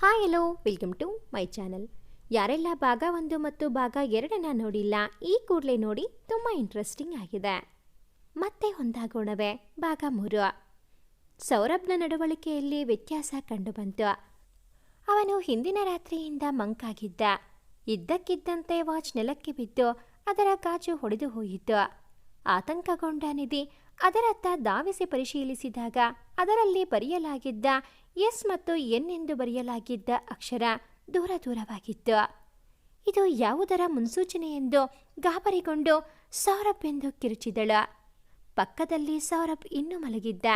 Hi hello welcome to my channel ಯಾರೆಲ್ಲ ಭಾಗ ಒಂದು ಮತ್ತು ಭಾಗ ಎರಡನ್ನ ನೋಡಿಲ್ಲ, ಈ ಕೂಡಲೇ ನೋಡಿ ತುಂಬ ಇಂಟ್ರೆಸ್ಟಿಂಗ್ ಆಗಿದೆ. ಮತ್ತೆ ಒಂದಾಗೋಣವೇ. ಭಾಗ ಮೂರು. ಸೌರಭ್ನ ನಡವಳಿಕೆಯಲ್ಲಿ ವ್ಯತ್ಯಾಸ ಕಂಡುಬಂತು. ಅವನು ಹಿಂದಿನ ರಾತ್ರಿಯಿಂದ ಮಂಕಾಗಿದ್ದ. ಇದ್ದಕ್ಕಿದ್ದಂತೆ ವಾಚ್ ನೆಲಕ್ಕೆ ಬಿದ್ದು ಅದರ ಗಾಜು ಹೊಡೆದು ಹೋಯಿತು. ಆತಂಕಗೊಂಡ ನಿಧಿ ಅದರತ್ತ ಧಾವಿಸಿ ಪರಿಶೀಲಿಸಿದಾಗ ಅದರಲ್ಲಿ ಬರೆಯಲಾಗಿದ್ದ ಎಸ್ ಮತ್ತು ಎನ್ ಎಂದು ಬರೆಯಲಾಗಿದ್ದ ಅಕ್ಷರ ದೂರ ದೂರವಾಗಿತ್ತು. ಇದು ಯಾವುದರ ಮುನ್ಸೂಚನೆ ಎಂದು ಗಾಬರಿಗೊಂಡು ಸೌರಭ್ ಎಂದು ಕಿರುಚಿದಳು. ಪಕ್ಕದಲ್ಲಿ ಸೌರಭ್ ಇನ್ನೂ ಮಲಗಿದ್ದ.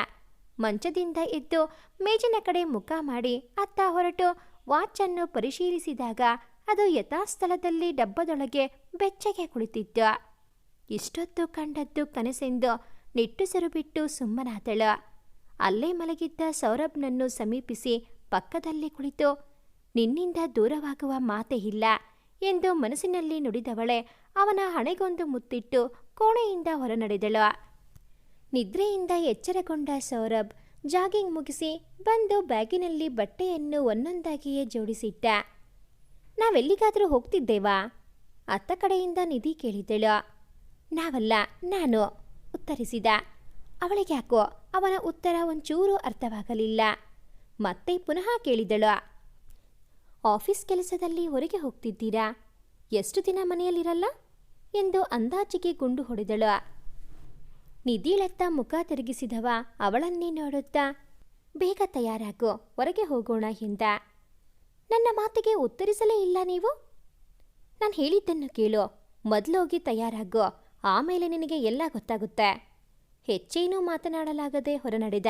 ಮಂಚದಿಂದ ಎದ್ದು ಮೇಜಿನ ಕಡೆ ಮುಖ ಮಾಡಿ ಅತ್ತ ಹೊರಟು ವಾಚನ್ನು ಪರಿಶೀಲಿಸಿದಾಗ ಅದು ಯಥಾಸ್ಥಳದಲ್ಲಿ ಡಬ್ಬದೊಳಗೆ ಬೆಚ್ಚಗೆ ಕುಳಿತಿತ್ತು. ಇಷ್ಟೊತ್ತು ಕಂಡದ್ದು ಕನಸೆಂದು ನಿಟ್ಟುಸಿರು ಬಿಟ್ಟು ಸುಮ್ಮನಾದಳು. ಅಲ್ಲೇ ಮಲಗಿದ್ದ ಸೌರಭ್ನನ್ನು ಸಮೀಪಿಸಿ ಪಕ್ಕದಲ್ಲೇ ಕುಳಿತು, ನಿನ್ನಿಂದ ದೂರವಾಗುವ ಮಾತೇ ಇಲ್ಲ ಎಂದು ಮನಸ್ಸಿನಲ್ಲಿ ನುಡಿದವಳೆ ಅವನ ಹಣೆಗೊಂದು ಮುತ್ತಿಟ್ಟು ಕೋಣೆಯಿಂದ ಹೊರನಡೆದಳು. ನಿದ್ರೆಯಿಂದ ಎಚ್ಚರಗೊಂಡ ಸೌರಭ್ ಜಾಗಿಂಗ್ ಮುಗಿಸಿ ಬಂದು ಬ್ಯಾಗಿನಲ್ಲಿ ಬಟ್ಟೆಯನ್ನು ಒಂದೊಂದಾಗಿಯೇ ಜೋಡಿಸಿಟ್ಟ. ನಾವೆಲ್ಲಿಗಾದರೂ ಹೋಗ್ತಿದ್ದೇವಾ? ಅತ್ತ ಕಡೆಯಿಂದ ನಿಧಿ ಕೇಳಿದಳು. ನಾವಲ್ಲ, ನಾನು, ಉತ್ತರಿಸಿದ. ಅವಳಿಗ್ಯಾಕೋ ಅವನ ಉತ್ತರ ಒಂಚೂರು ಅರ್ಥವಾಗಲಿಲ್ಲ. ಮತ್ತೆ ಪುನಃ ಕೇಳಿದಳು, ಆಫೀಸ್ ಕೆಲಸದಲ್ಲಿ ಹೊರಗೆ ಹೋಗ್ತಿದ್ದೀರಾ? ಎಷ್ಟು ದಿನ ಮನೆಯಲ್ಲಿರಲ್ಲ? ಎಂದು ಅಂದಾಜಿಗೆ ಗುಂಡು ಹೊಡೆದಳು. ನಿಧಿಳತ್ತ ಮುಖ ತಿರುಗಿಸಿದವ ಅವಳನ್ನೇ ನೋಡುತ್ತಾ, ಬೇಗ ತಯಾರಾಗು, ಹೊರಗೆ ಹೋಗೋಣ ಎಂದ. ನನ್ನ ಮಾತಿಗೆ ಉತ್ತರಿಸಲೇ ಇಲ್ಲ ನೀವು? ನಾನು ಹೇಳಿದ್ದನ್ನು ಕೇಳು ಮೊದಲೋಗಿ ತಯಾರಾಗು, ಆಮೇಲೆ ನಿನಗೆ ಎಲ್ಲ ಗೊತ್ತಾಗುತ್ತೆ. ಹೆಚ್ಚೇನೂ ಮಾತನಾಡಲಾಗದೆ ಹೊರನಡೆದ.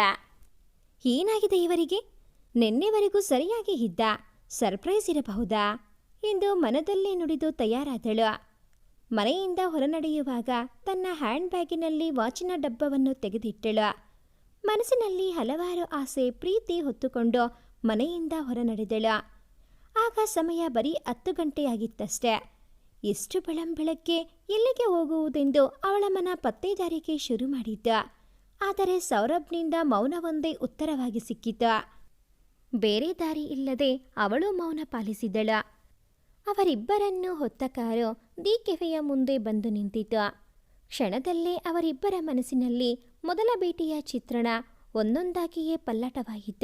ಏನಾಗಿದೆ ಇವರಿಗೆ? ನಿನ್ನೆವರೆಗೂ ಸರಿಯಾಗಿ ಇದ್ದ, ಸರ್ಪ್ರೈಸ್ ಇರಬಹುದಾ? ಎಂದು ಮನದಲ್ಲೇ ನುಡಿದು ತಯಾರಾದಳು. ಮನೆಯಿಂದ ಹೊರನಡೆಯುವಾಗ ತನ್ನ ಹ್ಯಾಂಡ್ ಬ್ಯಾಗಿನಲ್ಲಿ ವಾಚಿನ ಡಬ್ಬವನ್ನು ತೆಗೆದಿಟ್ಟಳು. ಮನಸ್ಸಿನಲ್ಲಿ ಹಲವಾರು ಆಸೆ, ಪ್ರೀತಿ ಹೊತ್ತುಕೊಂಡು ಮನೆಯಿಂದ ಹೊರನಡೆದಳು. ಆಗ ಸಮಯ ಬರೀ ಹತ್ತು ಗಂಟೆಯಾಗಿತ್ತಷ್ಟೆ. ಎಷ್ಟು ಬೆಳಂಬೆಳಗ್ಗೆ ಎಲ್ಲಿಗೆ ಹೋಗುವುದೆಂದು ಅವಳ ಮನ ಪತ್ತೆದಾರಿಕೆ ಶುರು ಮಾಡಿದ್ದ. ಆದರೆ ಸೌರಭ್ನಿಂದ ಮೌನವೊಂದೇ ಉತ್ತರವಾಗಿ ಸಿಕ್ಕಿದ್ದ. ಬೇರೆ ದಾರಿ ಇಲ್ಲದೆ ಅವಳು ಮೌನ ಪಾಲಿಸಿದಳ. ಅವರಿಬ್ಬರನ್ನು ಹೊತ್ತ ಕಾರು ಕೆಫೆಯ ಮುಂದೆ ಬಂದು ನಿಂತಿದ್ದ. ಕ್ಷಣದಲ್ಲೇ ಅವರಿಬ್ಬರ ಮನಸ್ಸಿನಲ್ಲಿ ಮೊದಲ ಭೇಟಿಯ ಚಿತ್ರಣ ಒಂದೊಂದಾಗಿಯೇ ಪಲ್ಲಟವಾಗಿದ್ದ.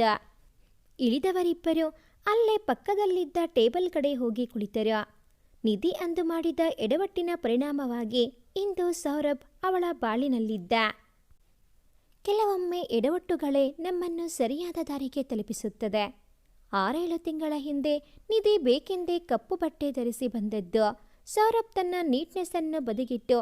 ಇಳಿದವರಿಬ್ಬರು ಅಲ್ಲೇ ಪಕ್ಕದಲ್ಲಿದ್ದ ಟೇಬಲ್ ಕಡೆ ಹೋಗಿ ಕುಳಿತರು. ನಿಧಿ ಅಂದು ಮಾಡಿದ ಎಡವಟ್ಟಿನ ಪರಿಣಾಮವಾಗಿ ಇಂದು ಸೌರಭ್ ಅವಳ ಬಾಳಿನಲ್ಲಿದ್ದ. ಕೆಲವೊಮ್ಮೆ ಎಡವಟ್ಟುಗಳೇ ನಮ್ಮನ್ನು ಸರಿಯಾದ ದಾರಿಗೆ ತಲುಪಿಸುತ್ತದೆ. ಆರೇಳು ತಿಂಗಳ ಹಿಂದೆ ನಿಧಿ ಬೇಕೆಂದೇ ಕಪ್ಪು ಬಟ್ಟೆ ಧರಿಸಿ ಬಂದದ್ದು. ಸೌರಭ್ ತನ್ನ ನೀಟ್ನೆಸ್ ಅನ್ನು ಬದಿಗಿಟ್ಟು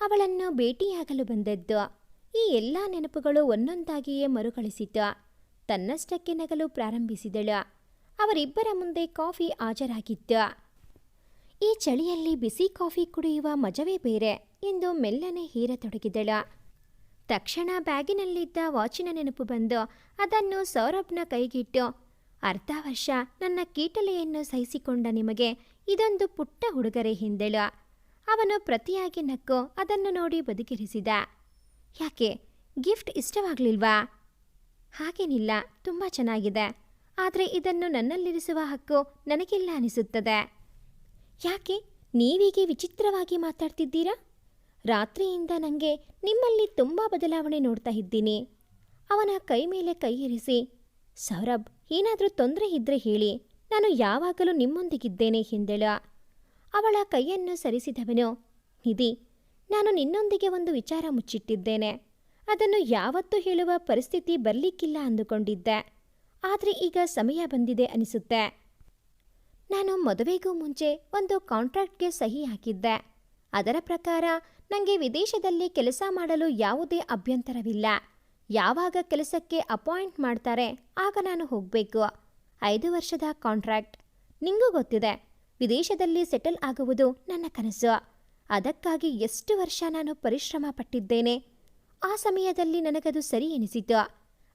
ಅವಳನ್ನು ಭೇಟಿಯಾಗಲು ಬಂದದ್ದು. ಈ ಎಲ್ಲ ನೆನಪುಗಳು ಒಂದೊಂದಾಗಿಯೇ ಮರುಕಳಿಸಿತು. ತನ್ನಷ್ಟಕ್ಕೆ ನಗಲು ಪ್ರಾರಂಭಿಸಿದಳು. ಅವರಿಬ್ಬರ ಮುಂದೆ ಕಾಫಿ ಹಾಜರಾಗಿತ್ತು. ಈ ಚಳಿಯಲ್ಲಿ ಬಿಸಿ ಕಾಫಿ ಕುಡಿಯುವ ಮಜವೇ ಬೇರೆ ಎಂದು ಮೆಲ್ಲನೆ ಹೀರತೊಡಗಿದಳು. ತಕ್ಷಣ ಬ್ಯಾಗಿನಲ್ಲಿದ್ದ ವಾಚಿನ ನೆನಪು ಬಂದು ಅದನ್ನು ಸೌರಭ್ನ ಕೈಗಿಟ್ಟು, ಅರ್ಧ ವರ್ಷ ನನ್ನ ಕೀಟಲೆಯನ್ನು ಸಹಿಸಿಕೊಂಡ ನಿಮಗೆ ಇದೊಂದು ಪುಟ್ಟ ಹುಡುಗರೆ ಹಿಂದೆಳು ಅವನು ಪ್ರತಿಯಾಗಿ ನಕ್ಕು ಅದನ್ನು ನೋಡಿ ಬದುಕಿರಿಸಿದ. ಯಾಕೆ? ಗಿಫ್ಟ್ ಇಷ್ಟವಾಗ್ಲಿಲ್ವಾ? ಹಾಗೇನಿಲ್ಲ, ತುಂಬ ಚೆನ್ನಾಗಿದೆ. ಆದರೆ ಇದನ್ನು ನನ್ನಲ್ಲಿರಿಸುವ ಹಕ್ಕು ನನಗಿಲ್ಲ ಅನಿಸುತ್ತದೆ. ಯಾಕೆ? ನೀವೀಗೆ ವಿಚಿತ್ರವಾಗಿ ಮಾತಾಡ್ತಿದ್ದೀರಾ? ರಾತ್ರಿಯಿಂದ ನನಗೆ ನಿಮ್ಮಲ್ಲಿ ತುಂಬ ಬದಲಾವಣೆ ನೋಡ್ತಾ ಇದ್ದೀನಿ. ಅವನ ಕೈ ಮೇಲೆ ಕೈ ಇರಿಸಿ, ಸೌರಭ್, ಏನಾದರೂ ತೊಂದರೆ ಇದ್ರೆ ಹೇಳಿ. ನಾನು ಯಾವಾಗಲೂ ನಿಮ್ಮೊಂದಿಗಿದ್ದೇನೆ ಹಿಂದೆಳ. ಅವಳ ಕೈಯನ್ನು ಸರಿಸಿದವನು ನಿಧಿ. ನಾನು ನಿನ್ನೊಂದಿಗೆ ಒಂದು ವಿಚಾರ ಮುಚ್ಚಿಟ್ಟಿದ್ದೇನೆ. ಅದನ್ನು ಯಾವತ್ತೂ ಹೇಳುವ ಪರಿಸ್ಥಿತಿ ಬರಲಿಕ್ಕಿಲ್ಲ ಅಂದುಕೊಂಡಿದ್ದೆ. ಆದರೆ ಈಗ ಸಮಯ ಬಂದಿದೆ ಅನಿಸುತ್ತೆ. ನಾನು ಮದುವೆಗೂ ಮುಂಚೆ ಒಂದು ಕಾಂಟ್ರಾಕ್ಟ್ಗೆ ಸಹಿ ಹಾಕಿದ್ದೆ. ಅದರ ಪ್ರಕಾರ ನನಗೆ ವಿದೇಶದಲ್ಲಿ ಕೆಲಸ ಮಾಡಲು ಯಾವುದೇ ಅಭ್ಯಂತರವಿಲ್ಲ. ಯಾವಾಗ ಕೆಲಸಕ್ಕೆ ಅಪಾಯಿಂಟ್ ಮಾಡ್ತಾರೆ, ಆಗ ನಾನು ಹೋಗಬೇಕು. ಐದು ವರ್ಷದ ಕಾಂಟ್ರಾಕ್ಟ್. ನಿಂಗೂ ಗೊತ್ತಿದೆ, ವಿದೇಶದಲ್ಲಿ ಸೆಟಲ್ ಆಗುವುದು ನನ್ನ ಕನಸು. ಅದಕ್ಕಾಗಿ ಎಷ್ಟು ವರ್ಷ ನಾನು ಪರಿಶ್ರಮ ಪಟ್ಟಿದ್ದೇನೆ. ಆ ಸಮಯದಲ್ಲಿ ನನಗದು ಸರಿ ಎನಿಸಿತು.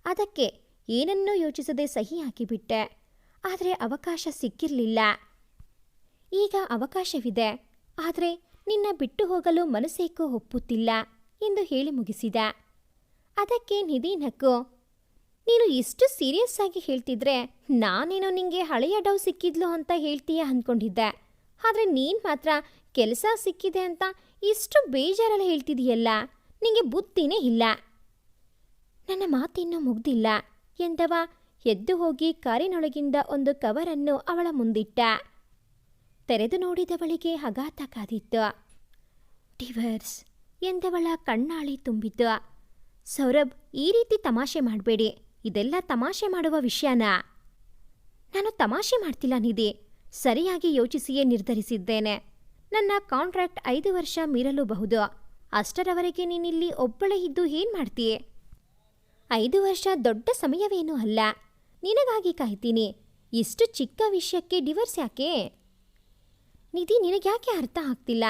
ಅದಕ್ಕೆ ಏನನ್ನೂ ಯೋಚಿಸದೆ ಸಹಿ ಹಾಕಿಬಿಟ್ಟೆ. ಆದರೆ ಅವಕಾಶ ಸಿಕ್ಕಿರಲಿಲ್ಲ. ಈಗ ಅವಕಾಶವಿದೆ. ಆದರೆ ನಿನ್ನ ಬಿಟ್ಟು ಹೋಗಲು ಮನಸ್ಸೇಕೋ ಒಪ್ಪುತ್ತಿಲ್ಲ ಎಂದು ಹೇಳಿ ಮುಗಿಸಿದ. ಅದಕ್ಕೆ ನಿಧಿ ನಕ್ಕು, ನೀನು ಇಷ್ಟು ಸೀರಿಯಸ್ ಆಗಿ ಹೇಳ್ತಿದ್ರೆ ನಾನೇನೋ ನಿಂಗೆ ಹಳೆಯ ಡವ್ ಸಿಕ್ಕಿದ್ಲು ಅಂತ ಹೇಳ್ತೀಯ ಅಂದ್ಕೊಂಡಿದ್ದೆ ಆದರೆ ನೀನು ಮಾತ್ರ ಕೆಲಸ ಸಿಕ್ಕಿದೆ ಅಂತ ಇಷ್ಟು ಬೇಜಾರಲ್ಲಿ ಹೇಳ್ತಿದೀಯಲ್ಲ, ನಿಂಗೆ ಬುದ್ಧಿನೇ ಇಲ್ಲ. ನನ್ನ ಮಾತಿನ್ನೂ ಮುಗ್ದಿಲ್ಲ ಎಂದವ ಎದ್ದು ಹೋಗಿ ಕಾರಿನೊಳಗಿಂದ ಒಂದು ಕವರನ್ನು ಅವಳ ಮುಂದಿಟ್ಟ. ತೆರೆದು ನೋಡಿದವಳಿಗೆ ಹಗಾತ ಕಾದಿತ್ತು. ಡಿವರ್ಸ್, ಎಂದವಳ ಕಣ್ಣಾಳಿ ತುಂಬಿತು ಸೌರಭ್, ಈ ರೀತಿ ತಮಾಷೆ ಮಾಡಬೇಡಿ. ಇದೆಲ್ಲ ತಮಾಷೆ ಮಾಡುವ ವಿಷಯನ? ನಾನು ತಮಾಷೆ ಮಾಡ್ತಿಲ್ಲ ನಿಧಿ. ಸರಿಯಾಗಿ ಯೋಚಿಸಿಯೇ ನಿರ್ಧರಿಸಿದ್ದೇನೆ. ನನ್ನ ಕಾಂಟ್ರಾಕ್ಟ್ ಐದು ವರ್ಷ ಮೀರಲೂಬಹುದು. ಅಷ್ಟರವರೆಗೆ ನೀನಿಲ್ಲಿ ಒಬ್ಬಳೇ ಇದ್ದು ಏನ್ ಮಾಡ್ತೀಯೆ? ಐದು ವರ್ಷ ದೊಡ್ಡ ಸಮಯವೇನೂ ಅಲ್ಲ. ನಿನಗಾಗಿ ಕಾಯ್ತೀನಿ. ಇಷ್ಟು ಚಿಕ್ಕ ವಿಷಯಕ್ಕೆ ಡಿವರ್ಸ್ ಯಾಕೆ? ನಿಧಿ ನಿನಗ್ಯಾಕೆ ಅರ್ಥ ಆಗ್ತಿಲ್ಲ?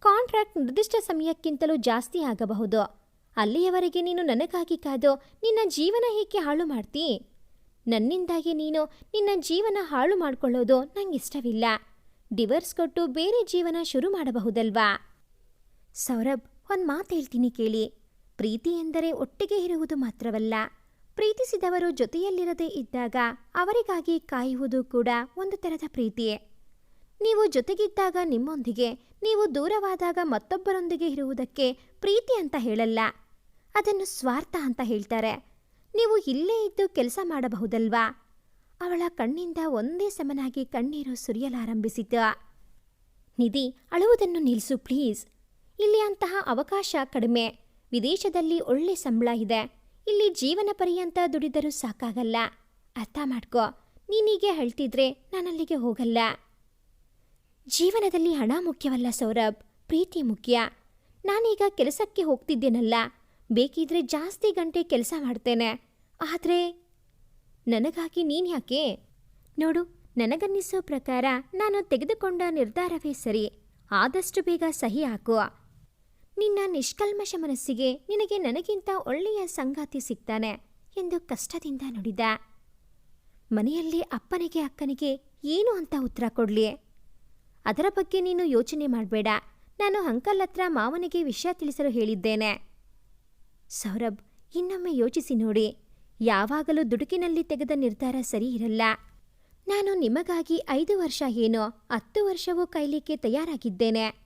ಕಾಂಟ್ರಾಕ್ಟ್ ನಿರ್ದಿಷ್ಟ ಸಮಯಕ್ಕಿಂತಲೂ ಜಾಸ್ತಿ ಆಗಬಹುದು. ಅಲ್ಲಿಯವರೆಗೆ ನೀನು ನನಗಾಗಿ ಕಾದು ನಿನ್ನ ಜೀವನ ಏಕೆ ಹಾಳು ಮಾಡ್ತಿ? ನನ್ನಿಂದಾಗಿ ನೀನು ನಿನ್ನ ಜೀವನ ಹಾಳು ಮಾಡ್ಕೊಳ್ಳೋದು ನಂಗಿಷ್ಟವಿಲ್ಲ. ಡಿವರ್ಸ್ ಕೊಟ್ಟು ಬೇರೆ ಜೀವನ ಶುರು ಮಾಡಬಹುದಲ್ವಾ? ಸೌರಭ್, ಒಂದು ಮಾತು ಹೇಳ್ತೀನಿ ಕೇಳಿ. ಪ್ರೀತಿ ಎಂದರೆ ಒಟ್ಟಿಗೆ ಇರುವುದು ಮಾತ್ರವಲ್ಲ. ಪ್ರೀತಿಸಿದವರು ಜೊತೆಯಲ್ಲಿರದೇ ಇದ್ದಾಗ ಅವರಿಗಾಗಿ ಕಾಯುವುದು ಕೂಡ ಒಂದು ಥರದ ಪ್ರೀತಿಯೇ. ನೀವು ಜೊತೆಗಿದ್ದಾಗ ನಿಮ್ಮೊಂದಿಗೆ, ನೀವು ದೂರವಾದಾಗ ಮತ್ತೊಬ್ಬರೊಂದಿಗೆ ಇರುವುದಕ್ಕೆ ಪ್ರೀತಿ ಅಂತ ಹೇಳಲ್ಲ. ಅದನ್ನು ಸ್ವಾರ್ಥ ಅಂತ ಹೇಳ್ತಾರೆ. ನೀವು ಇಲ್ಲೇ ಇದ್ದು ಕೆಲಸ ಮಾಡಬಹುದಲ್ವಾ? ಅವಳ ಕಣ್ಣಿಂದ ಒಂದೇ ಸಮನಾಗಿ ಕಣ್ಣೀರು ಸುರಿಯಲಾರಂಭಿಸಿತು. ನಿಧಿ, ಅಳುವುದನ್ನು ನಿಲ್ಲಿಸು ಪ್ಲೀಸ್. ಇಲ್ಲಿ ಅಂತಹ ಅವಕಾಶ ಕಡಿಮೆ. ವಿದೇಶದಲ್ಲಿ ಒಳ್ಳೆ ಸಂಬಳ ಇದೆ. ಇಲ್ಲಿ ಜೀವನ ಪರ್ಯಂತ ದುಡಿದರೂ ಸಾಕಾಗಲ್ಲ. ಅರ್ಥ ಮಾಡ್ಕೋ. ನೀನೀಗೆ ಹೇಳ್ತಿದ್ರೆ ನಾನಲ್ಲಿಗೆ ಹೋಗಲ್ಲ. ಜೀವನದಲ್ಲಿ ಹಣ ಮುಖ್ಯವಲ್ಲ ಸೌರಭ್. ಪ್ರೀತಿ ಮುಖ್ಯ. ನಾನೀಗ ಕೆಲಸಕ್ಕೆ ಹೋಗ್ತಿದ್ದೇನಲ್ಲ. ಬೇಕಿದ್ರೆ ಜಾಸ್ತಿ ಗಂಟೆ ಕೆಲಸ ಮಾಡ್ತೇನೆ. ಆದರೆ ನನಗಾಗಿ ನೀನು ಯಾಕೆ? ನೋಡು, ನನಗನ್ನಿಸೋ ಪ್ರಕಾರ ನಾನು ತೆಗೆದುಕೊಂಡ ನಿರ್ಧಾರವೇ ಸರಿ. ಆದಷ್ಟು ಬೇಗ ಸಹಿ ಹಾಕು ನಿನ್ನ ನಿಷ್ಕಲ್ಮಶ ಮನಸ್ಸಿಗೆ ನಿನಗೆ ನನಗಿಂತ ಒಳ್ಳೆಯ ಸಂಗಾತಿ ಸಿಗ್ತಾನೆ ಎಂದು ಕಷ್ಟದಿಂದ ನುಡಿದ. ಮನೆಯಲ್ಲಿ ಅಪ್ಪನಿಗೆ ಅಕ್ಕನಿಗೆ ಏನು ಅಂತ ಉತ್ತರ ಕೊಡ್ಲಿ? ಅದರ ಬಗ್ಗೆ ನೀನು ಯೋಚನೆ ಮಾಡಬೇಡ. ನಾನು ಅಂಕಲ್ ಹತ್ರ ಮಾವನಿಗೆ ವಿಷಯ ತಿಳಿಸಲು ಹೇಳಿದ್ದೇನೆ. ಸೌರಭ್, ಇನ್ನೊಮ್ಮೆ ಯೋಚಿಸಿ ನೋಡಿ. ಯಾವಾಗಲೂ ದುಡುಕಿನಲ್ಲಿ ತೆಗೆದ ನಿರ್ಧಾರ ಸರಿ ಇರಲ್ಲ. ನಾನು ನಿಮಗಾಗಿ ಐದು ವರ್ಷ ಏನೋ ಹತ್ತು ವರ್ಷವೂ ಕೈಲಿಕ್ಕೆ ತಯಾರಾಗಿದ್ದೇನೆ.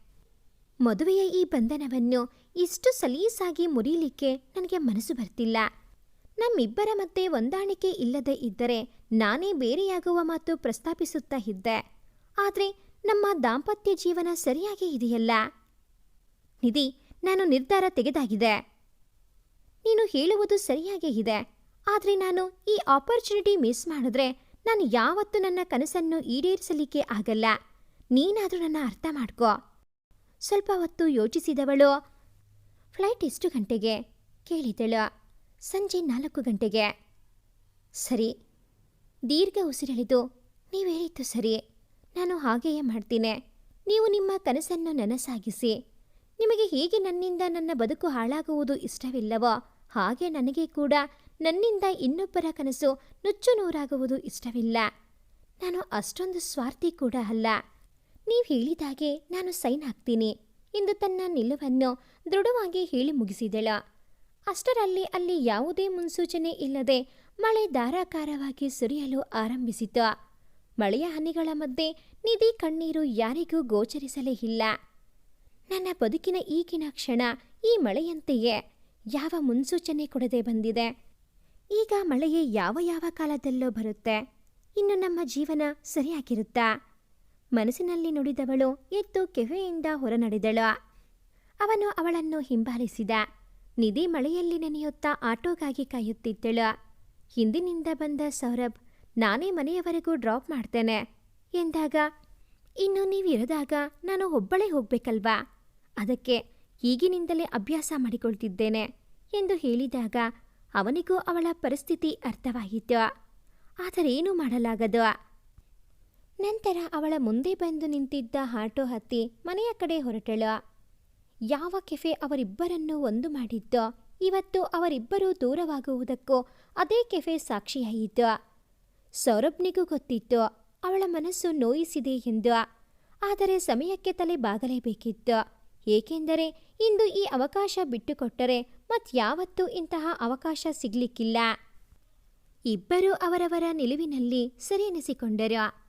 ಮದುವೆಯ ಈ ಬಂಧನವನ್ನು ಇಷ್ಟು ಸಲೀಸಾಗಿ ಮುರಿಯಲಿಕ್ಕೆ ನನಗೆ ಮನಸ್ಸು ಬರ್ತಿಲ್ಲ. ನಮ್ಮಿಬ್ಬರ ಮತ್ತೆ ಹೊಂದಾಣಿಕೆ ಇಲ್ಲದೆ ಇದ್ದರೆ ನಾನೇ ಬೇರೆಯಾಗುವ ಮಾತು ಪ್ರಸ್ತಾಪಿಸುತ್ತಾ ಇದ್ದೆ. ಆದರೆ ನಮ್ಮ ದಾಂಪತ್ಯ ಜೀವನ ಸರಿಯಾಗಿ ಇದೆಯಲ್ಲ? ನಿಧಿ, ನಾನು ನಿರ್ಧಾರ ತೆಗೆದಾಗಿದೆ. ನೀನು ಹೇಳುವುದು ಸರಿಯಾಗೇ ಇದೆ. ಆದರೆ ನಾನು ಈ ಆಪರ್ಚುನಿಟಿ ಮಿಸ್ ಮಾಡಿದ್ರೆ ನಾನು ಯಾವತ್ತೂ ನನ್ನ ಕನಸನ್ನು ಈಡೇರಿಸಲಿಕ್ಕೆ ಆಗಲ್ಲ. ನೀನಾದರೂ ನನ್ನ ಅರ್ಥ ಮಾಡ್ಕೋ. ಸ್ವಲ್ಪ ಹೊತ್ತು ಯೋಚಿಸಿದವಳು. ಫ್ಲೈಟ್ ಎಷ್ಟು ಗಂಟೆಗೆ? ಕೇಳಿದಳು. ಸಂಜೆ ನಾಲ್ಕು ಗಂಟೆಗೆ. ಸರಿ. ದೀರ್ಘ ಉಸಿರೆಳೆದು ನೀವು ಹೇಳಿದ್ದು ಸರಿ. ನಾನು ಹಾಗೆಯೇ ಮಾಡ್ತೀನಿ. ನೀವು ನಿಮ್ಮ ಕನಸನ್ನು ನನಸಾಗಿಸಿ. ನಿಮಗೆ ಹೇಗೆ ನನ್ನಿಂದ ನನ್ನ ಬದುಕು ಹಾಳಾಗುವುದು ಇಷ್ಟವಿಲ್ಲವೋ ಹಾಗೆ ನನಗೆ ಕೂಡ ನನ್ನಿಂದ ಇನ್ನೊಬ್ಬರ ಕನಸು ನುಚ್ಚು ನೂರಾಗುವುದು ಇಷ್ಟವಿಲ್ಲ. ನಾನು ಅಷ್ಟೊಂದು ಸ್ವಾರ್ಥಿ ಕೂಡ ಅಲ್ಲ. ನೀವು ಹೇಳಿದಾಗೆ ನಾನು ಸೈನ್ ಹಾಕ್ತೀನಿ. ಎಂದು ತನ್ನ ನಿಲುವನ್ನು ದೃಢವಾಗಿ ಹೇಳಿ ಮುಗಿಸಿದಳ. ಅಷ್ಟರಲ್ಲಿ ಅಲ್ಲಿ ಯಾವುದೇ ಮುನ್ಸೂಚನೆ ಇಲ್ಲದೆ ಮಳೆ ಧಾರಾಕಾರವಾಗಿ ಸುರಿಯಲು ಆರಂಭಿಸಿತು. ಮಳೆಯ ಹನಿಗಳ ಮಧ್ಯೆ ನಿಧಿ ಕಣ್ಣೀರು ಯಾರಿಗೂ ಗೋಚರಿಸಲೇ ಇಲ್ಲ. ನನ್ನ ಬದುಕಿನ ಈಗಿನ ಕ್ಷಣ ಈ ಮಳೆಯಂತೆಯೇ. ಯಾವ ಮುನ್ಸೂಚನೆ ಕೊಡದೆ ಬಂದಿದೆ. ಈಗ ಮಳೆಯೇ ಯಾವ ಯಾವ ಕಾಲದಲ್ಲೋ ಬರುತ್ತೆ. ಇನ್ನು ನಮ್ಮ ಜೀವನ ಸರಿಯಾಗಿರುತ್ತಾ? ಮನಸ್ಸಿನಲ್ಲಿ ನುಡಿದವಳು ಎದ್ದು ಕೆಫೆಯಿಂದ ಹೊರನಡೆದಳು. ಅವನು ಅವಳನ್ನು ಹಿಂಬಾಲಿಸಿದ. ನಿಧಿ ಮಳೆಯಲ್ಲಿ ನೆನೆಯುತ್ತಾ ಆಟೋಗಾಗಿ ಕಾಯುತ್ತಿದ್ದಳು. ಹಿಂದಿನಿಂದ ಬಂದ ಸೌರಭ್, ನಾನೇ ಮನೆಯವರೆಗೂ ಡ್ರಾಪ್ ಮಾಡ್ತೇನೆ ಎಂದಾಗ, ಇನ್ನು ನೀವಿರದಾಗ ನಾನು ಒಬ್ಬಳೇ ಹೋಗ್ಬೇಕಲ್ವಾ? ಅದಕ್ಕೆ ಈಗಿನಿಂದಲೇ ಅಭ್ಯಾಸ ಮಾಡಿಕೊಳ್ತಿದ್ದೇನೆ ಎಂದು ಹೇಳಿದಾಗ ಅವನಿಗೂ ಅವಳ ಪರಿಸ್ಥಿತಿ ಅರ್ಥವಾಯಿತು. ಆದರೇನೂ ಮಾಡಲಾಗದು? ನಂತರ ಅವಳ ಮುಂದೆ ಬಂದು ನಿಂತಿದ್ದ ಹಾಟೋ ಹತ್ತಿ ಮನೆಯ ಕಡೆ ಹೊರಟಳು. ಯಾವ ಕೆಫೆ ಅವರಿಬ್ಬರನ್ನು ಒಂದು ಮಾಡಿದ್ದೋ, ಇವತ್ತು ಅವರಿಬ್ಬರೂ ದೂರವಾಗುವುದಕ್ಕೂ ಅದೇ ಕೆಫೆ ಸಾಕ್ಷಿಯಾಯಿತು. ಸೌರಭ್ನಿಗೂ ಗೊತ್ತಿತ್ತು, ಅವಳ ಮನಸ್ಸು ನೋಯಿಸಿದೆ ಎಂದು. ಆದರೆ ಸಮಯಕ್ಕೆ ತಲೆ ಬಾಗಲೇಬೇಕಿತ್ತು. ಏಕೆಂದರೆ ಇಂದು ಈ ಅವಕಾಶ ಬಿಟ್ಟುಕೊಟ್ಟರೆ ಮತ್ಯಾವತ್ತೂ ಇಂತಹ ಅವಕಾಶ ಸಿಗ್ಲಿಕ್ಕಿಲ್ಲ. ಇಬ್ಬರೂ ಅವರವರ ನಿಲುವಿನಲ್ಲಿ ಸರಿಯೆನಿಸಿಕೊಂಡರು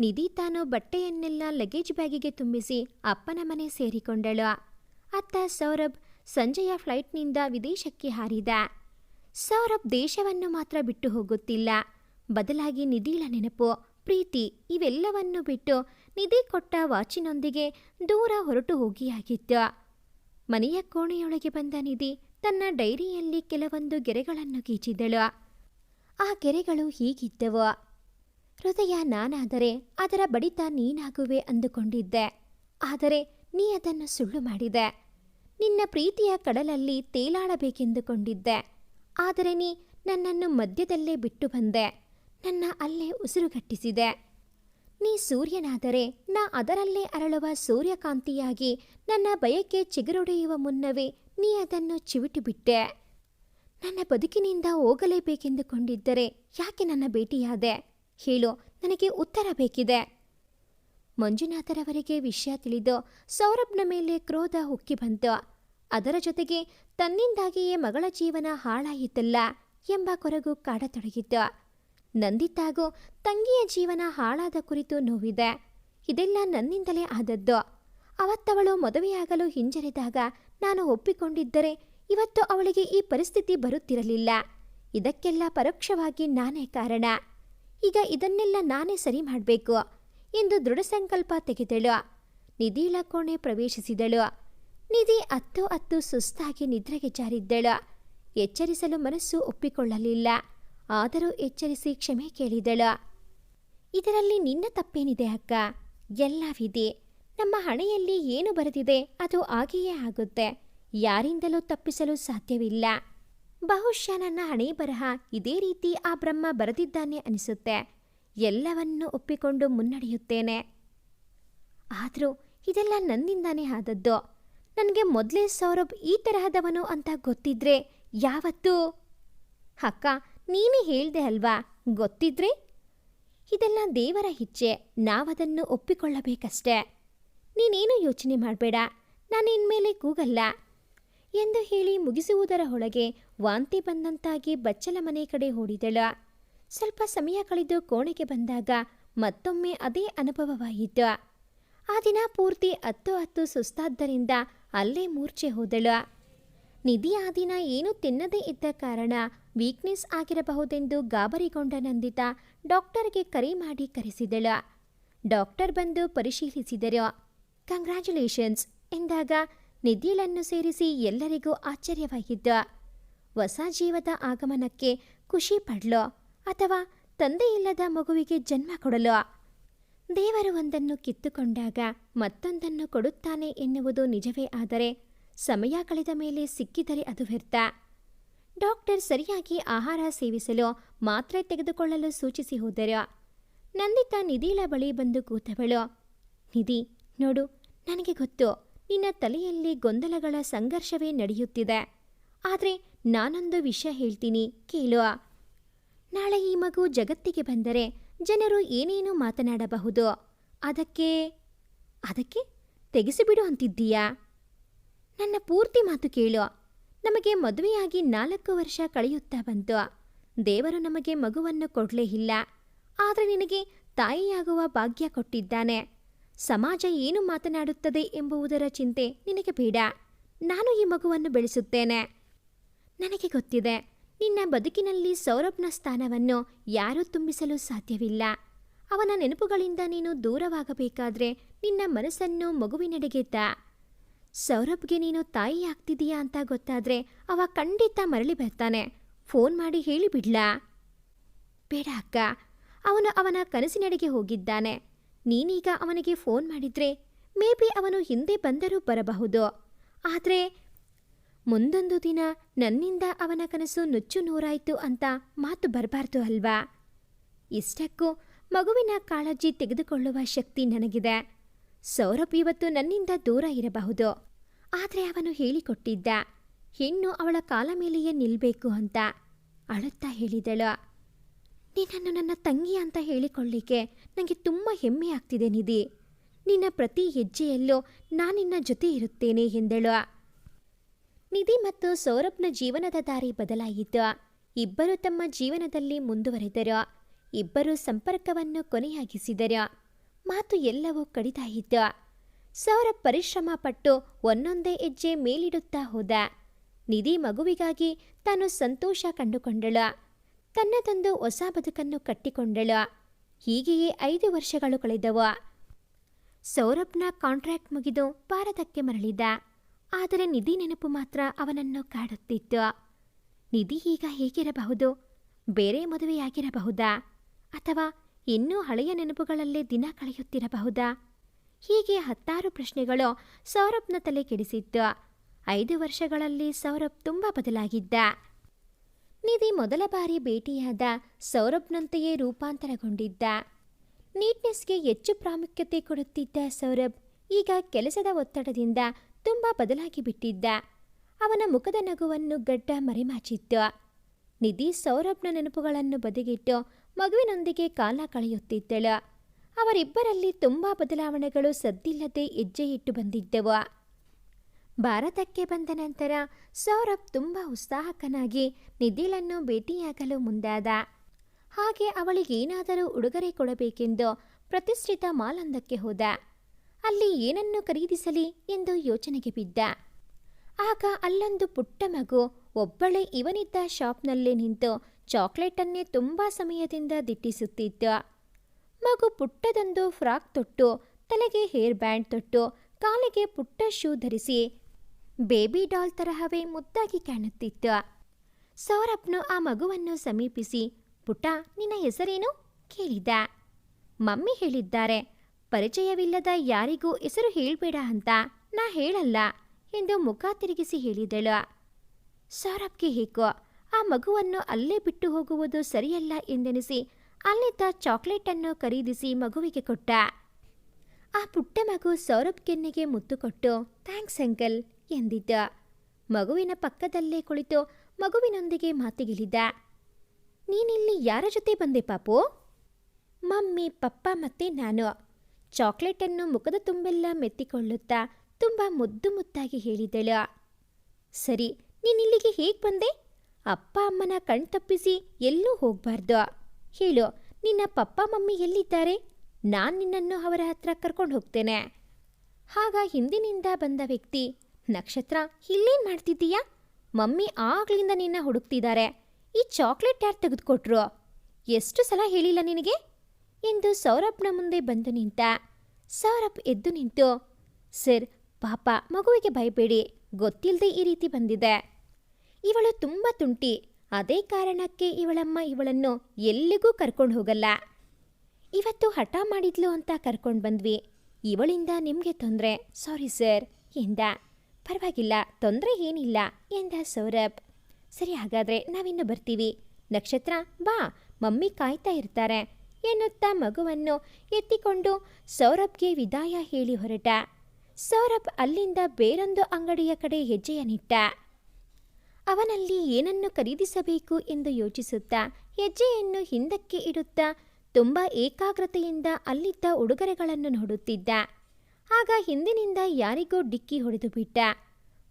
ನಿಧಿ ತಾನು ಬಟ್ಟೆಯನ್ನೆಲ್ಲ ಲಗೇಜ್ ಬ್ಯಾಗಿಗೆ ತುಂಬಿಸಿ ಅಪ್ಪನ ಮನೆ ಸೇರಿಕೊಂಡಳು. ಅತ್ತ ಸೌರಭ್ ಸಂಜೆಯ ಫ್ಲೈಟ್ನಿಂದ ವಿದೇಶಕ್ಕೆ ಹಾರಿದ. ಸೌರಭ್ ದೇಶವನ್ನು ಮಾತ್ರ ಬಿಟ್ಟು ಹೋಗುತ್ತಿಲ್ಲ. ಬದಲಾಗಿ ನಿಧಿಳ ನೆನಪು, ಪ್ರೀತಿ ಇವೆಲ್ಲವನ್ನು ಬಿಟ್ಟು ನಿಧಿ ಕೊಟ್ಟ ವಾಚಿನೊಂದಿಗೆ ದೂರ ಹೊರಟು ಹೋಗಿಯಾಗಿತ್ತು. ಮನೆಯ ಕೋಣೆಯೊಳಗೆ ಬಂದ ನಿಧಿ ತನ್ನ ಡೈರಿಯಲ್ಲಿ ಕೆಲವೊಂದು ಗೆರೆಗಳನ್ನು ಗೀಚಿದಳು ಆ ಗೆರೆಗಳು ಹೀಗಿದ್ದವು. ಹೃದಯ ನಾನಾದರೆ ಅದರ ಬಡಿತ ನೀನಾಗುವೆ ಅಂದುಕೊಂಡಿದ್ದೆ. ಆದರೆ ನೀ ಅದನ್ನು ಸುಳ್ಳು ಮಾಡಿದೆ. ನಿನ್ನ ಪ್ರೀತಿಯ ಕಡಲಲ್ಲಿ ತೇಲಾಡಬೇಕೆಂದುಕೊಂಡಿದ್ದೆ. ಆದರೆ ನೀ ನನ್ನನ್ನು ಮಧ್ಯದಲ್ಲೇ ಬಿಟ್ಟು ಬಂದೆ. ನನ್ನ ಅಲ್ಲೇ ಉಸಿರುಗಟ್ಟಿಸಿದೆ. ನೀ ಸೂರ್ಯನಾದರೆ ನಾ ಅದರಲ್ಲೇ ಅರಳುವ ಸೂರ್ಯಕಾಂತಿಯಾಗಿ ನನ್ನ ಬಯಕೆ ಚಿಗುರೊಡೆಯುವ ಮುನ್ನವೇ ನೀ ಅದನ್ನು ಚಿವಿಟು ಬಿಟ್ಟೆ. ನನ್ನ ಬದುಕಿನಿಂದ ಹೋಗಲೇಬೇಕೆಂದುಕೊಂಡಿದ್ದರೆ ಯಾಕೆ ನನ್ನ ಭೇಟಿಯಾದೆ? ಹೇಳು, ನನಗೆ ಉತ್ತರ ಬೇಕಿದೆ. ಮಂಜುನಾಥರವರಿಗೆ ವಿಷಯ ತಿಳಿದು ಸೌರಭ್ನ ಮೇಲೆ ಕ್ರೋಧ ಉಕ್ಕಿ ಬಂತು. ಅದರ ಜೊತೆಗೆ ತನ್ನಿಂದಾಗಿಯೇ ಮಗಳ ಜೀವನ ಹಾಳಾಯಿತಲ್ಲ ಎಂಬ ಕೊರಗು ಕಾಡತೊಡಗಿತು. ನಂದಿತಾಗೂ ತಂಗಿಯ ಜೀವನ ಹಾಳಾದ ಕುರಿತು ನೋವಿದೆ. ಇದೆಲ್ಲ ನನ್ನಿಂದಲೇ ಆದದ್ದು. ಅವತ್ತವಳು ಮದುವೆಯಾಗಲು ಹಿಂಜರಿದಾಗ ನಾನು ಒಪ್ಪಿಕೊಂಡಿದ್ದರೆ ಇವತ್ತು ಅವಳಿಗೆ ಈ ಪರಿಸ್ಥಿತಿ ಬರುತ್ತಿರಲಿಲ್ಲ. ಇದಕ್ಕೆಲ್ಲ ಪರೋಕ್ಷವಾಗಿ ನಾನೇ ಕಾರಣ. ಈಗ ಇದನ್ನೆಲ್ಲ ನಾನೇ ಸರಿ ಮಾಡಬೇಕು ಎಂದು ದೃಢ ಸಂಕಲ್ಪ ತೆಗೆದಳು. ನಿಧಿಳ ಕೋಣೆ ಪ್ರವೇಶಿಸಿದಳು. ನಿಧಿ ಅತ್ತು ಅತ್ತು ಸುಸ್ತಾಗಿ ನಿದ್ರೆಗೆ ಜಾರಿದ್ದಳು. ಎಚ್ಚರಿಸಲು ಮನಸ್ಸು ಒಪ್ಪಿಕೊಳ್ಳಲಿಲ್ಲ. ಆದರೂ ಎಚ್ಚರಿಸಿ ಕ್ಷಮೆ ಕೇಳಿದಳು. ಇದರಲ್ಲಿ ನಿನ್ನ ತಪ್ಪೇನಿದೆ ಅಕ್ಕ? ಎಲ್ಲ ವಿಧಿ. ನಮ್ಮ ಹಣೆಯಲ್ಲಿ ಏನು ಬರೆದಿದೆ ಅದು ಆಗಿಯೇ ಆಗುತ್ತೆ. ಯಾರಿಂದಲೂ ತಪ್ಪಿಸಲು ಸಾಧ್ಯವಿಲ್ಲ. ಬಹುಶಃ ನನ್ನ ಹಣೆ ಬರಹ ಇದೇ ರೀತಿ ಆ ಬ್ರಹ್ಮ ಬರೆದಿದ್ದಾನೆ ಅನಿಸುತ್ತೆ. ಎಲ್ಲವನ್ನೂ ಒಪ್ಪಿಕೊಂಡು ಮುನ್ನಡೆಯುತ್ತೇನೆ. ಆದರೂ ಇದೆಲ್ಲ ನನ್ನಿಂದಾನೇ ಆದದ್ದು. ನನಗೆ ಮೊದಲೇ ಸೌರಭ್ ಈ ತರಹದವನು ಅಂತ ಗೊತ್ತಿದ್ರೆ ಯಾವತ್ತೂ? ಅಕ್ಕ, ನೀನೇ ಹೇಳ್ದೆ ಅಲ್ವಾ? ಗೊತ್ತಿದ್ರೆ? ಇದೆಲ್ಲ ದೇವರ ಇಚ್ಛೆ. ನಾವದನ್ನು ಒಪ್ಪಿಕೊಳ್ಳಬೇಕಷ್ಟೆ. ನೀನೇನು ಯೋಚನೆ ಮಾಡಬೇಡ. ನಾನು ಇನ್ಮೇಲೆ ಕೂಗಲ್ಲ. ಎಂದು ಹೇಳಿ ಮುಗಿಸುವುದರ ಒಳಗೆ ವಾಂತಿ ಬಂದಂತಾಗಿ ಬಚ್ಚಲ ಮನೆ ಕಡೆ ಓಡಿದಳು. ಸ್ವಲ್ಪ ಸಮಯ ಕಳೆದು ಕೋಣೆಗೆ ಬಂದಾಗ ಮತ್ತೊಮ್ಮೆ ಅದೇ ಅನುಭವವಾಯಿತು ಆ ದಿನ ಪೂರ್ತಿ ಹತ್ತು ಹತ್ತು ಸುಸ್ತಾದ್ದರಿಂದ ಅಲ್ಲೇ ಮೂರ್ಛೆ ಹೋದಳು. ನಿಧಿ ಆ ದಿನ ಏನೂ ತಿನ್ನದೇ ಇದ್ದ ಕಾರಣ ವೀಕ್ನೆಸ್ ಆಗಿರಬಹುದೆಂದು ಗಾಬರಿಗೊಂಡ ನಂದಿತಾ ಡಾಕ್ಟರ್ಗೆ ಕರೆ ಮಾಡಿ ಕರೆಸಿದಳು. ಡಾಕ್ಟರ್ ಬಂದು ಪರಿಶೀಲಿಸಿದರು. ಕಂಗ್ರ್ಯಾಚುಲೇಷನ್ಸ್ ಎಂದಾಗ ನಿಧಿಲನ್ನು ಸೇರಿಸಿ ಎಲ್ಲರಿಗೂ ಆಶ್ಚರ್ಯವಾಗಿದ್ದು. ಹೊಸ ಜೀವದ ಆಗಮನಕ್ಕೆ ಖುಷಿ ಪಡಲೋ ಅಥವಾ ತಂದೆಯಿಲ್ಲದ ಮಗುವಿಗೆ ಜನ್ಮ ಕೊಡಲೋ? ದೇವರು ಒಂದನ್ನು ಕಿತ್ತುಕೊಂಡಾಗ ಮತ್ತೊಂದನ್ನು ಕೊಡುತ್ತಾನೆ ಎನ್ನುವುದು ನಿಜವೇ ಆದರೆ ಸಮಯ ಕಳೆದ ಮೇಲೆ ಸಿಕ್ಕಿದರೆ ಅದು ವ್ಯರ್ಥ. ಡಾಕ್ಟರ್ ಸರಿಯಾಗಿ ಆಹಾರ ಸೇವಿಸಲು ಮಾತ್ರೆ ತೆಗೆದುಕೊಳ್ಳಲು ಸೂಚಿಸಿ ಹೋದರು? ನಂದಿತ ನಿಧಿಳ ಬಳಿ ಬಂದು ಕೂತವಳು. ನಿಧಿ, ನೋಡು, ನನಗೆ ಗೊತ್ತು, ನಿನ್ನ ತಲೆಯಲ್ಲಿ ಗೊಂದಲಗಳ ಸಂಘರ್ಷವೇ ನಡೆಯುತ್ತಿದೆ. ಆದರೆ ನಾನೊಂದು ವಿಷಯ ಹೇಳ್ತೀನಿ, ಕೇಳುವ. ನಾಳೆ ಈ ಮಗು ಜಗತ್ತಿಗೆ ಬಂದರೆ ಜನರು ಏನೇನು ಮಾತನಾಡಬಹುದು? ಅದಕ್ಕೆ ಅದಕ್ಕೆ ತೆಗೆಸಿಬಿಡು ಅಂತಿದ್ದೀಯಾ? ನನ್ನ ಪೂರ್ತಿ ಮಾತು ಕೇಳು ನಮಗೆ ಮದುವೆಯಾಗಿ ನಾಲ್ಕು ವರ್ಷ ಕಳೆಯುತ್ತಾ ಬಂತು. ದೇವರು ನಮಗೆ ಮಗುವನ್ನು ಕೊಡಲೇ ಇಲ್ಲ. ಆದರೆ ನಿನಗೆ ತಾಯಿಯಾಗುವ ಭಾಗ್ಯ ಕೊಟ್ಟಿದ್ದಾನೆ. ಸಮಾಜ ಏನು ಮಾತನಾಡುತ್ತದೆ ಎಂಬುವುದರ ಚಿಂತೆ ನಿನಗೆ ಬೇಡ. ನಾನು ಈ ಮಗುವನ್ನು ಬೆಳೆಸುತ್ತೇನೆ. ನನಗೆ ಗೊತ್ತಿದೆ. ನಿನ್ನ ಬದುಕಿನಲ್ಲಿ ಸೌರಭ್ನ ಸ್ಥಾನವನ್ನು ಯಾರೂ ತುಂಬಿಸಲು ಸಾಧ್ಯವಿಲ್ಲ. ಅವನ ನೆನಪುಗಳಿಂದ ನೀನು ದೂರವಾಗಬೇಕಾದ್ರೆ ನಿನ್ನ ಮನಸ್ಸನ್ನು ಮಗುವಿನೆಡೆಗೆ ತ. ಸೌರಭ್ಗೆ ನೀನು ತಾಯಿ ಆಗ್ತಿದೀಯಾ ಅಂತ ಗೊತ್ತಾದ್ರೆ ಅವ ಖಂಡಿತ ಮರಳಿ ಬರ್ತಾನೆ. ಫೋನ್ ಮಾಡಿ ಹೇಳಿಬಿಡ್ಲಾ ಬೇಡ ಅಕ್ಕ. ಅವನು ಅವನ ಕನಸಿನೆಡೆಗೆ ಹೋಗಿದ್ದಾನೆ. ನೀನೀಗ ಅವನಿಗೆ ಫೋನ್ ಮಾಡಿದ್ರೆ ಮೇ ಬಿ ಅವನು ಹಿಂದೆ ಬಂದರೂ ಬರಬಹುದು. ಆದರೆ ಮುಂದೊಂದು ದಿನ ನನ್ನಿಂದ ಅವನ ಕನಸು ನುಚ್ಚು ನೂರಾಯ್ತು ಅಂತ ಮಾತು ಬರಬಾರ್ದು ಅಲ್ವಾ? ಇಷ್ಟಕ್ಕೂ ಮಗುವಿನ ಕಾಳಜಿ ತೆಗೆದುಕೊಳ್ಳುವ ಶಕ್ತಿ ನನಗಿದೆ. ಸೌರಭ್ ಇವತ್ತು ನನ್ನಿಂದ ದೂರ ಇರಬಹುದು. ಆದರೆ ಅವನು ಹೇಳಿಕೊಟ್ಟಿದ್ದ ಹೆಣ್ಣು ಅವಳ ಕಾಲ ಮೇಲೆಯೇ ನಿಲ್ಬೇಕು ಅಂತ ಅಳುತ್ತಾ ಹೇಳಿದಳು. ನಿನ್ನನ್ನು ನನ್ನ ತಂಗಿ ಅಂತ ಹೇಳಿಕೊಳ್ಳಿಕ್ಕೆ ನನಗೆ ತುಂಬ ಹೆಮ್ಮೆ ಆಗ್ತಿದೆ ನಿಧಿ. ನಿನ್ನ ಪ್ರತಿ ಹೆಜ್ಜೆಯಲ್ಲೂ ನಾನಿನ್ನ ಜೊತೆ ಇರುತ್ತೇನೆ ಎಂದಳು. ನಿಧಿ ಮತ್ತು ಸೌರಭ್ನ ಜೀವನದ ದಾರಿ ಬದಲಾಯಿತು. ಇಬ್ಬರು ತಮ್ಮ ಜೀವನದಲ್ಲಿ ಮುಂದುವರೆದರು. ಇಬ್ಬರು ಸಂಪರ್ಕವನ್ನು ಕೊನೆಯಾಗಿಸಿದರು. ಮಾತು ಎಲ್ಲವೂ ಕಡಿದಾಯಿತು. ಸೌರಭ್ ಪರಿಶ್ರಮ ಪಟ್ಟು ಒಂದೊಂದೇ ಹೆಜ್ಜೆ ಮೇಲಿಡುತ್ತಾ ಹೋದ. ನಿಧಿ ಮಗುವಿಗಾಗಿ ತಾನು ಸಂತೋಷ ಕಂಡುಕೊಂಡಳು. ತನ್ನದೊಂದು ಹೊಸ ಬದುಕನ್ನು ಕಟ್ಟಿಕೊಂಡಳು. ಹೀಗೆಯೇ ಐದು ವರ್ಷಗಳು ಕಳೆದವು. ಸೌರಭ್ನ ಕಾಂಟ್ರಾಕ್ಟ್ ಮುಗಿದು ಭಾರತಕ್ಕೆ ಮರಳಿದ. ಆದರೆ ನಿಧಿ ನೆನಪು ಮಾತ್ರ ಅವನನ್ನು ಕಾಡುತ್ತಿತ್ತು. ನಿಧಿ ಈಗ ಹೇಗಿರಬಹುದು? ಬೇರೆ ಮದುವೆಯಾಗಿರಬಹುದಾ? ಅಥವಾ ಇನ್ನೂ ಹಳೆಯ ನೆನಪುಗಳಲ್ಲೇ ದಿನ ಕಳೆಯುತ್ತಿರಬಹುದಾ? ಹೀಗೆ ಹತ್ತಾರು ಪ್ರಶ್ನೆಗಳು ಸೌರಭ್ನ ತಲೆ ಕೆಡಿಸಿತ್ತು. ಐದು ವರ್ಷಗಳಲ್ಲಿ ಸೌರಭ್ ತುಂಬ ಬದಲಾಗಿದ್ದ. ನಿಧಿ ಮೊದಲ ಬಾರಿ ಭೇಟಿಯಾದ ಸೌರಭ್ನಂತೆಯೇ ರೂಪಾಂತರಗೊಂಡಿದ್ದ. ನೀಟ್ನೆಸ್ಗೆ ಹೆಚ್ಚು ಪ್ರಾಮುಖ್ಯತೆ ಕೊಡುತ್ತಿದ್ದ ಸೌರಭ್ ಈಗ ಕೆಲಸದ ಒತ್ತಡದಿಂದ ತುಂಬ ಬದಲಾಗಿ ಬಿಟ್ಟಿದ್ದ. ಅವನ ಮುಖದ ನಗುವನ್ನು ಗಡ್ಡ ಮರೆಮಾಚಿತ್ತು. ನಿಧಿ ಸೌರಭ್ನ ನೆನಪುಗಳನ್ನು ಬದಿಗಿಟ್ಟು ಮಗುವಿನೊಂದಿಗೆ ಕಾಲ ಕಳೆಯುತ್ತಿದ್ದಳು. ಅವರಿಬ್ಬರಲ್ಲಿ ತುಂಬ ಬದಲಾವಣೆಗಳು ಸದ್ದಿಲ್ಲದೆ ಹೆಜ್ಜೆ ಇಟ್ಟು ಬಂದಿದ್ದವು. ಭಾರತಕ್ಕೆ ಬಂದ ನಂತರ ಸೌರಭ್ ತುಂಬ ಉತ್ಸಾಹಕನಾಗಿ ನಿಧಿಲನ್ನು ಭೇಟಿಯಾಗಲು ಮುಂದಾದ. ಹಾಗೆ ಅವಳಿಗೇನಾದರೂ ಉಡುಗೊರೆ ಕೊಡಬೇಕೆಂದು ಪ್ರತಿಷ್ಠಿತ ಮಾಲೊಂದಕ್ಕೆ ಹೋದ. ಅಲ್ಲಿ ಏನನ್ನು ಖರೀದಿಸಲಿ ಎಂದು ಯೋಚನೆಗೆ ಬಿದ್ದ. ಆಗ ಅಲ್ಲೊಂದು ಪುಟ್ಟ ಮಗು ಒಬ್ಬಳೇ ಇವನಿದ್ದ ಶಾಪ್ನಲ್ಲೇ ನಿಂತು ಚಾಕ್ಲೇಟನ್ನೇ ತುಂಬ ಸಮಯದಿಂದ ದಿಟ್ಟಿಸುತ್ತಿದ್ದ. ಮಗು ಪುಟ್ಟದೊಂದು ಫ್ರಾಕ್ ತೊಟ್ಟು, ತಲೆಗೆ ಹೇರ್ ಬ್ಯಾಂಡ್ ತೊಟ್ಟು, ಕಾಲಿಗೆ ಪುಟ್ಟ ಶೂ ಧರಿಸಿ ಬೇಬಿ ಡಾಲ್ ತರಹವೇ ಮುದ್ದಾಗಿ ಕಾಣುತ್ತಿತ್ತು ಸೌರಭ್ನು ಆ ಮಗುವನ್ನು ಸಮೀಪಿಸಿ ಪುಟ ನಿನ್ನ ಹೆಸರೇನು? ಕೇಳಿದ. ಮಮ್ಮಿ ಹೇಳಿದ್ದಾರೆ ಪರಿಚಯವಿಲ್ಲದ ಯಾರಿಗೂ ಹೆಸರು ಹೇಳಬೇಡ ಅಂತ ನಾ ಹೇಳಲ್ಲ ಎಂದು ಮುಖ ತಿರುಗಿಸಿ ಹೇಳಿದಳು. ಸೌರಭ್ಗೆ ಹೇಗೋ ಆ ಮಗುವನ್ನು ಅಲ್ಲೇ ಬಿಟ್ಟು ಹೋಗುವುದು ಸರಿಯಲ್ಲ ಎಂದೆನಿಸಿ ಅಲ್ಲಿದ್ದ ಚಾಕ್ಲೇಟನ್ನು ಖರೀದಿಸಿ ಮಗುವಿಗೆ ಕೊಟ್ಟ. ಆ ಪುಟ್ಟ ಮಗು ಸೌರಭ್ ಕೆನ್ನೆಗೆ ಮುತ್ತು ಕೊಟ್ಟು, ಥ್ಯಾಂಕ್ಸ್ ಅಂಕಲ್ ಎಂದಿದ್ದ. ಮಗುವಿನ ಪಕ್ಕದಲ್ಲೇ ಕುಳಿತು ಮಗುವಿನೊಂದಿಗೆ ಮಾತಿಗಿಳಿದ. ನೀನಿಲ್ಲಿ ಯಾರ ಜೊತೆ ಬಂದೆ ಪಾಪು? ಮಮ್ಮಿ, ಪಪ್ಪ ಮತ್ತೆ ನಾನು. ಚಾಕ್ಲೇಟನ್ನು ಮುಖದ ತುಂಬೆಲ್ಲ ಮೆತ್ತಿಕೊಳ್ಳುತ್ತಾ ತುಂಬ ಮುದ್ದು ಮುದ್ದಾಗಿ ಹೇಳಿದಳು. ಸರಿ, ನೀನಿಲ್ಲಿಗೆ ಹೇಗೆ ಬಂದೆ? ಅಪ್ಪ ಅಮ್ಮನ ಕಣ್ತಪ್ಪಿಸಿ ಎಲ್ಲೂ ಹೋಗಬಾರ್ದು. ಹೇಳು, ನಿನ್ನ ಪಪ್ಪ ಮಮ್ಮಿ ಎಲ್ಲಿದ್ದಾರೆ? ನಾನು ನಿನ್ನನ್ನು ಅವರ ಹತ್ರ ಕರ್ಕೊಂಡು ಹೋಗ್ತೇನೆ. ಆಗ ಹಿಂದಿನಿಂದ ಬಂದ ವ್ಯಕ್ತಿ, ನಕ್ಷತ್ರ, ಇಲ್ಲೇನು ಮಾಡ್ತಿದ್ದೀಯಾ? ಮಮ್ಮಿ ಆಗ್ಲಿಂದ ನಿನ್ನ ಹುಡುಕ್ತಿದ್ದಾರೆ. ಈ ಚಾಕ್ಲೇಟ್ ಯಾರು ತೆಗೆದುಕೊಟ್ರು? ಎಷ್ಟು ಸಲ ಹೇಳಿಲ್ಲ ನಿನಗೆ? ಎಂದು ಸೌರಭ್ನ ಮುಂದೆ ಬಂದು ನಿಂತ. ಸೌರಭ್ ಎದ್ದು ನಿಂತು, ಸರ್, ಪಾಪ, ಮಗುವಿಗೆ ಭಯಬೇಡಿ ಗೊತ್ತಿಲ್ಲದೆ ಈ ರೀತಿ ಬಂದಿದೆ. ಇವಳು ತುಂಬ ತುಂಟಿ, ಅದೇ ಕಾರಣಕ್ಕೆ ಇವಳಮ್ಮ ಇವಳನ್ನು ಎಲ್ಲಿಗೂ ಕರ್ಕೊಂಡು ಹೋಗಲ್ಲ. ಇವತ್ತು ಹಠ ಮಾಡಿದ್ಲು ಅಂತ ಕರ್ಕೊಂಡು ಬಂದ್ವಿ. ಇವಳಿಂದ ನಿಮಗೆ ತೊಂದರೆ, ಸಾರಿ, ಸರ್, ಎಂದ. ಪರವಾಗಿಲ್ಲ, ತೊಂದರೆ ಏನಿಲ್ಲ, ಎಂದ ಸೌರಭ್. ಸರಿ, ಹಾಗಾದ್ರೆ ನಾವಿನ್ನು ಬರ್ತೀವಿ. ನಕ್ಷತ್ರ, ಬಾ, ಮಮ್ಮಿ ಕಾಯ್ತಾ ಇರ್ತಾರೆ. ಎನ್ನುತ್ತಾ ಮಗುವನ್ನು ಎತ್ತಿಕೊಂಡು ಸೌರಭ್ಗೆ ವಿದಾಯ ಹೇಳಿ ಹೊರಟ. ಸೌರಭ್ ಅಲ್ಲಿಂದ ಬೇರೊಂದು ಅಂಗಡಿಯ ಕಡೆ ಹೆಜ್ಜೆಯನ್ನಿಟ್ಟ. ಅವನಲ್ಲಿ ಏನನ್ನು ಖರೀದಿಸಬೇಕು ಎಂದು ಯೋಚಿಸುತ್ತಾ ಹೆಜ್ಜೆಯನ್ನು ಹಿಂದಕ್ಕೆ ಇಡುತ್ತಾ ತುಂಬ ಏಕಾಗ್ರತೆಯಿಂದ ಅಲ್ಲಿದ್ದ ಉಡುಗೊರೆಗಳನ್ನು ನೋಡುತ್ತಿದ್ದ. ಆಗ ಹಿಂದಿನಿಂದ ಯಾರಿಗೋ ಡಿಕ್ಕಿ ಹೊಡೆದು ಬಿಟ್ಟ.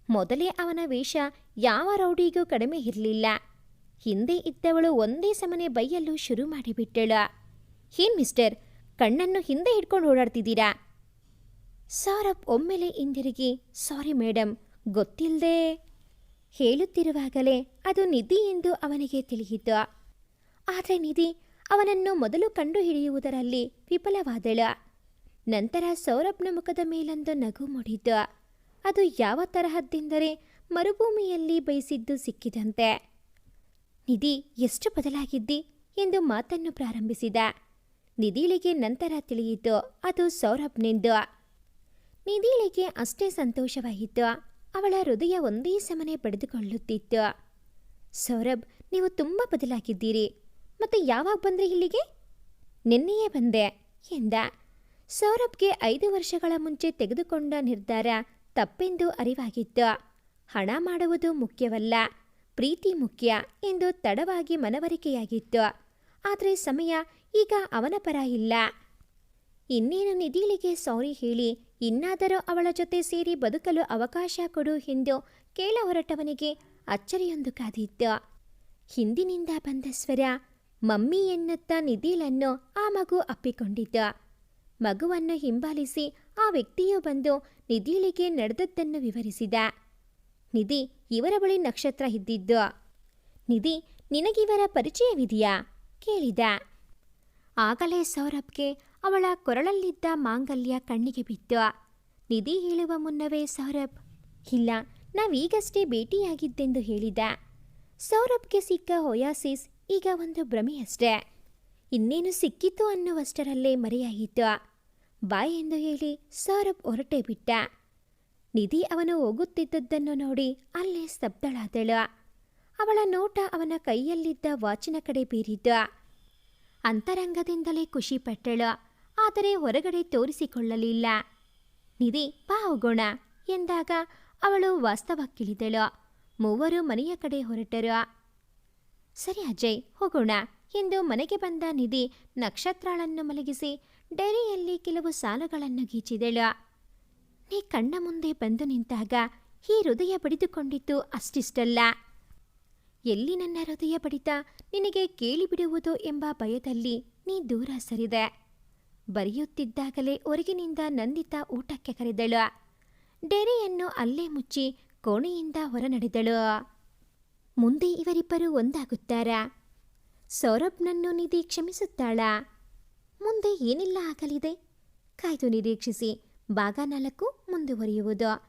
ಮೊದಲೇ ಅವನ ವೇಷ ಯಾವ ರೌಡಿಗೂ ಕಡಿಮೆ ಇರಲಿಲ್ಲ. ಹಿಂದೆ ಇದ್ದವಳು ಒಂದೇ ಸಮನೆ ಬೈಯಲು ಶುರು ಮಾಡಿಬಿಟ್ಟಳು. ಏನ್ ಮಿಸ್ಟರ್, ಕಣ್ಣನ್ನು ಹಿಂದೆ ಹಿಡ್ಕೊಂಡು ಓಡಾಡ್ತಿದ್ದೀರಾ? ಸೌರಭ್ ಒಮ್ಮೆಲೆ ಹಿಂದಿರುಗಿ, ಸಾರಿ ಮೇಡಮ್ ಗೊತ್ತಿಲ್ಲದೆ ಹೇಳುತ್ತಿರುವಾಗಲೇ ಅದು ನಿಧಿ ಎಂದು ಅವನಿಗೆ ತಿಳಿಯಿತು. ಆದರೆ ನಿಧಿ ಅವನನ್ನು ಮೊದಲು ಕಂಡುಹಿಡಿಯುವುದರಲ್ಲಿ ವಿಫಲವಾದಳು. ನಂತರ ಸೌರಭ್ನ ಮುಖದ ಮೇಲೊಂದು ನಗು ಮೂಡಿತು. ಅದು ಯಾವ ತರಹದ್ದೆಂದರೆ ಮರುಭೂಮಿಯಲ್ಲಿ ಬಯಸಿದ್ದು ಸಿಕ್ಕಿದಂತೆ. ನಿಧಿ, ಎಷ್ಟು ಬದಲಾಗಿದ್ದಿ? ಎಂದು ಮಾತನ್ನು ಪ್ರಾರಂಭಿಸಿದ. ನಿಧಿಳಿಗೆ ನಂತರ ತಿಳಿಯಿತು, ಅದು ಸೌರಭ್ನೆಂದು. ನಿಧಿಳಿಗೆ ಅಷ್ಟೇ ಸಂತೋಷವಾಯಿತು, ಅವಳ ಹೃದಯ ಒಂದೇ ಸಮನೆ ಪಡೆದುಕೊಳ್ಳುತ್ತಿತ್ತು. ಸೌರಭ್, ನೀವು ತುಂಬ ಬದಲಾಗಿದ್ದೀರಿ, ಮತ್ತೆ ಯಾವಾಗ ಬಂದ್ರಿ ಇಲ್ಲಿಗೆ? ನಿನ್ನೆಯೇ ಬಂದೆ, ಎಂದ. ಸೌರಭ್ಗೆ ಐದು ವರ್ಷಗಳ ಮುಂಚೆ ತೆಗೆದುಕೊಂಡ ನಿರ್ಧಾರ ತಪ್ಪೆಂದು ಅರಿವಾಗಿತ್ತು. ಹಣ ಮಾಡುವುದು ಮುಖ್ಯವಲ್ಲ, ಪ್ರೀತಿ ಮುಖ್ಯ ಎಂದು ತಡವಾಗಿ ಮನವರಿಕೆಯಾಗಿತ್ತು. ಆದರೆ ಸಮಯ ಈಗ ಅವನ ಪರ ಇಲ್ಲ. ಇನ್ನೇನು ನಿಧಿಳಿಗೆ ಸಾರಿ ಹೇಳಿ, ಇನ್ನಾದರೂ ಅವಳ ಜೊತೆ ಸೇರಿ ಬದುಕಲು ಅವಕಾಶ ಕೊಡು ಎಂದು ಕೇಳ ಹೊರಟವನಿಗೆ ಅಚ್ಚರಿಯೊಂದು ಕಾದಿತ್ತು. ಹಿಂದಿನಿಂದ ಬಂದ ಸ್ವರ, ಮಮ್ಮಿ ಎನ್ನುತ್ತ ನಿಧಿಲನ್ನು ಆ ಮಗು ಅಪ್ಪಿಕೊಂಡಿದ್ದ. ಮಗುವನ್ನು ಹಿಂಬಾಲಿಸಿ ಆ ವ್ಯಕ್ತಿಯು ಬಂದು ನಿಧಿಲಿಗೆ ನಡೆದದ್ದನ್ನು ವಿವರಿಸಿದ. ನಿಧಿ, ಇವರ ಬಳಿ ನಕ್ಷತ್ರ ಇದ್ದಿದ್ದು. ನಿಧಿ, ನಿನಗಿವರ ಪರಿಚಯವಿದೆಯಾ? ಕೇಳಿದ. ಆಗಲೇ ಸೌರಭ್ಗೆ ಅವಳ ಕೊರಳಲ್ಲಿದ್ದ ಮಾಂಗಲ್ಯ ಕಣ್ಣಿಗೆ ಬಿತ್ತು. ನಿಧಿ ಹೇಳುವ ಮುನ್ನವೇ ಸೌರಭ್, ಇಲ್ಲ, ನಾವೀಗಷ್ಟೇ ಭೇಟಿಯಾಗಿದ್ದೆಂದು ಹೇಳಿದ ಸೌರಭ್ಗೆ ಸಿಕ್ಕ ಹೊಯಾಸಿಸ್ ಈಗ ಒಂದು ಭ್ರಮೆಯಷ್ಟೇ. ಇನ್ನೇನು ಸಿಕ್ಕಿತು ಅನ್ನುವಷ್ಟರಲ್ಲೇ ಮರೆಯಾಯಿತು. ಬಾಯ್ ಎಂದು ಹೇಳಿ ಸೌರಭ್ ಹೊರಟೇ ಬಿಟ್ಟ. ನಿಧಿ ಅವನು ಹೋಗುತ್ತಿದ್ದದ್ದನ್ನು ನೋಡಿ ಅಲ್ಲೇ ಸ್ತಬ್ಧಳಾದಳು. ಅವಳ ನೋಟ ಅವನ ಕೈಯಲ್ಲಿದ್ದ ವಾಚಿನ ಕಡೆ ಬೀರಿತು. ಅಂತರಂಗದಿಂದಲೇ ಖುಷಿಪಟ್ಟಳು ಆದರೆ ಹೊರಗಡೆ ತೋರಿಸಿಕೊಳ್ಳಲಿಲ್ಲ. ನಿಧಿ, ಬಾ ಹೋಗೋಣ ಎಂದಾಗ ಅವಳು ವಾಸ್ತವಕ್ಕಿಳಿದಳು. ಮೂವರು ಮನೆಯ ಕಡೆ ಹೊರಟರು. ಸರಿ ಅಜಯ್, ಹೋಗೋಣ ಎಂದು ಮನೆಗೆ ಬಂದ ನಿಧಿ ನಕ್ಷತ್ರಾಳನ್ನು ಮಲಗಿಸಿ ಡೈರಿಯಲ್ಲಿ ಕೆಲವು ಸಾಲುಗಳನ್ನು ಗೀಚಿದಳು. ನೀ ಕಣ್ಣ ಮುಂದೆ ಬಂದು ನಿಂತಾಗ ಈ ಹೃದಯ ಬಡಿದುಕೊಂಡಿದ್ದು ಅಷ್ಟಿಷ್ಟಲ್ಲ. ಎಲ್ಲಿ ನನ್ನ ಹೃದಯ ಬಡಿತ? ನಿನಗೆ ಕೇಳಿಬಿಡುವುದು ಎಂಬ ಭಯದಲ್ಲಿ ನೀ ದೂರ ಸರಿದೆ. ಬರೆಯುತ್ತಿದ್ದಾಗಲೇ ಹೊರಗಿನಿಂದ ನಂದಿತ ಊಟಕ್ಕೆ ಕರೆದಳು. ಡೆರೆಯನ್ನು ಅಲ್ಲೇ ಮುಚ್ಚಿ ಕೋಣೆಯಿಂದ ಹೊರ ನಡೆದಳು ಮುಂದೆ ಇವರಿಬ್ಬರು ಒಂದಾಗುತ್ತಾರಾ? ಸೌರಭ್ನನ್ನು ನಿಧಿ ಕ್ಷಮಿಸುತ್ತಾಳಾ? ಮುಂದೆ ಏನೆಲ್ಲ ಆಗಲಿದೆ? ಕಾಯ್ದು ನಿರೀಕ್ಷಿಸಿ. ಭಾಗ ನಾಲ್ಕು ಮುಂದುವರಿಯುವುದು.